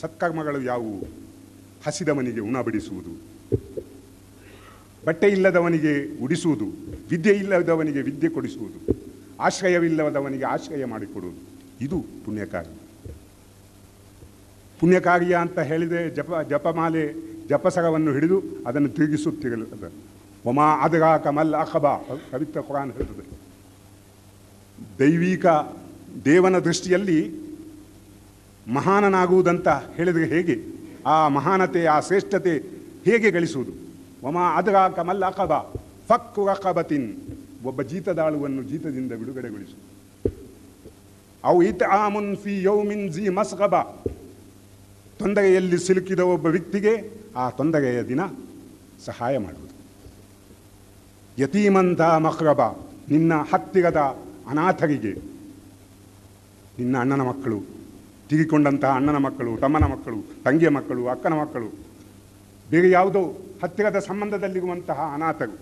ಸತ್ಕರ್ಮಗಳು ಯಾವುವು? ಹಸಿದವನಿಗೆ ಉಣ ಬಡಿಸುವುದು. ಬಟ್ಟೆ ಇಲ್ಲದವನಿಗೆ ಉಡಿಸುವುದು. ವಿದ್ಯೆ ಇಲ್ಲದವನಿಗೆ ವಿದ್ಯೆ ಕೊಡಿಸುವುದು. ಆಶ್ರಯವಿಲ್ಲದವನಿಗೆ ಆಶ್ರಯ ಮಾಡಿಕೊಡುವುದು. ಇದು ಪುಣ್ಯಕಾರ್ಯ. ಪುಣ್ಯಕಾರ್ಯ ಅಂತ ಹೇಳಿದರೆ ಜಪ, ಜಪಮಾಲೆ ಜಪಸರವನ್ನು ಹಿಡಿದು ಅದನ್ನು ತಿರುಗಿಸುತ್ತಿರಲು. ಒಮಾ ಅದರ ಕಮಲ್ ಅಖಬಾ. ಪವಿತ್ರ ಕುರಾನ್ ಹೇಳ್ತದೆ. ದೈವಿಕ ದೇವನ ದೃಷ್ಟಿಯಲ್ಲಿ ಮಹಾನನಾಗುವುದಂತ ಹೇಳಿದರೆ ಹೇಗೆ? ಆ ಮಹಾನತೆ, ಆ ಶ್ರೇಷ್ಠತೆ ಹೇಗೆ ಗಳಿಸುವುದು? ಒಮಾ ಅದರಾ ಕಮಲ್ ಅಕಬ, ಫಕ್ಕು ಅಕಬತಿನ್. ಒಬ್ಬ ಜೀತದಾಳುವನ್ನು ಜೀತದಿಂದ ಬಿಡುಗಡೆಗೊಳಿಸು ಅವು ಇತ ಆಮುನ್ ಫಿ ಯೌಮಿನ್ ಜಿ ಮಸ್ಗಬ. ತೊಂದರೆಯಲ್ಲಿ ಸಿಲುಕಿದ ಒಬ್ಬ ವ್ಯಕ್ತಿಗೆ ಆ ತೊಂದರೆಯ ದಿನ ಸಹಾಯ ಮಾಡುವುದು. ಯತೀಮಂತ ಮಕ್ರಬ ನಿನ್ನ ಹತ್ತಿರದ ಅನಾಥರಿಗೆ, ನಿನ್ನ ಅಣ್ಣನ ಮಕ್ಕಳು ತಿಗಿಕೊಂಡಂತಹ ಅಣ್ಣನ ಮಕ್ಕಳು, ತಮ್ಮನ ಮಕ್ಕಳು, ತಂಗಿಯ ಮಕ್ಕಳು, ಅಕ್ಕನ ಮಕ್ಕಳು. ಬೇರೆ ಯಾವುದೋ ಹತ್ತಿರದ ಸಂಬಂಧದಲ್ಲಿರುವಂತಹ ಅನಾಥರು.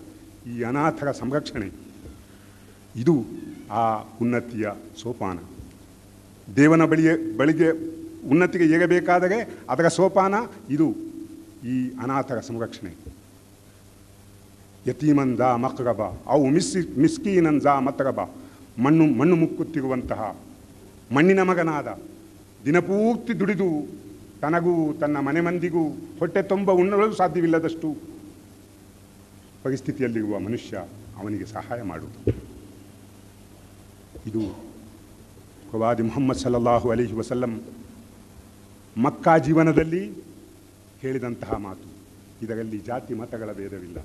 ಈ ಅನಾಥರ ಸಂರಕ್ಷಣೆ. ಇದು ಆ ಉನ್ನತಿಯ ಸೋಪಾನ. ದೇವನ ಬಳಿಯ, ಬಳಿಗೆ ಉನ್ನತಿಗೆ ಏರಬೇಕಾದರೆ ಅದರ ಸೋಪಾನ ಇದು, ಈ ಅನಾಥರ ಸಂರಕ್ಷಣೆ. ಯತೀಮಂದ ಮಕ್ರಬ, ಅವು ಮಿಸ್ಸಿ ಮಿಸ್ಕೀನಂದ ಮತರಬ. ಮಣ್ಣು ಮಣ್ಣು ಮುಕ್ಕುತ್ತಿರುವಂತಹ ಮಣ್ಣಿನ ಮಗನಾದ ದಿನಪೂರ್ತಿ ದುಡಿದು ತನಗೂ ತನ್ನ ಮನೆ ಮಂದಿಗೂ ಹೊಟ್ಟೆ ತುಂಬ ಉಣ್ಣಲು ಸಾಧ್ಯವಿಲ್ಲದಷ್ಟು ಪರಿಸ್ಥಿತಿಯಲ್ಲಿರುವ ಮನುಷ್ಯ ಅವನಿಗೆ ಸಹಾಯ ಮಾಡುವುದು. ಇದು ಪ್ರವಾದಿ ಮೊಹಮ್ಮದ್ ಸಲ್ಲಲ್ಲಾಹು ಅಲಿಹಿ ವಸಲ್ಲಂ ಮಕ್ಕಾ ಜೀವನದಲ್ಲಿ ಹೇಳಿದಂತಹ ಮಾತು. ಇದರಲ್ಲಿ ಜಾತಿ ಮತಗಳ ಭೇದವಿಲ್ಲ.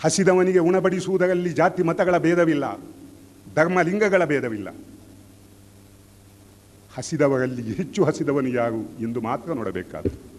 ಹಸಿದವನಿಗೆ ಉಣಬಡಿಸುವುದರಲ್ಲಿ ಜಾತಿ ಮತಗಳ ಭೇದವಿಲ್ಲ. ಧರ್ಮಲಿಂಗಗಳ ಭೇದವಿಲ್ಲ. ಹಸಿದವರಲ್ಲಿ ಹೆಚ್ಚು ಹಸಿದವನು ಯಾರು ಎಂದು ಮಾತ್ರ ನೋಡಬೇಕಾದ್ದು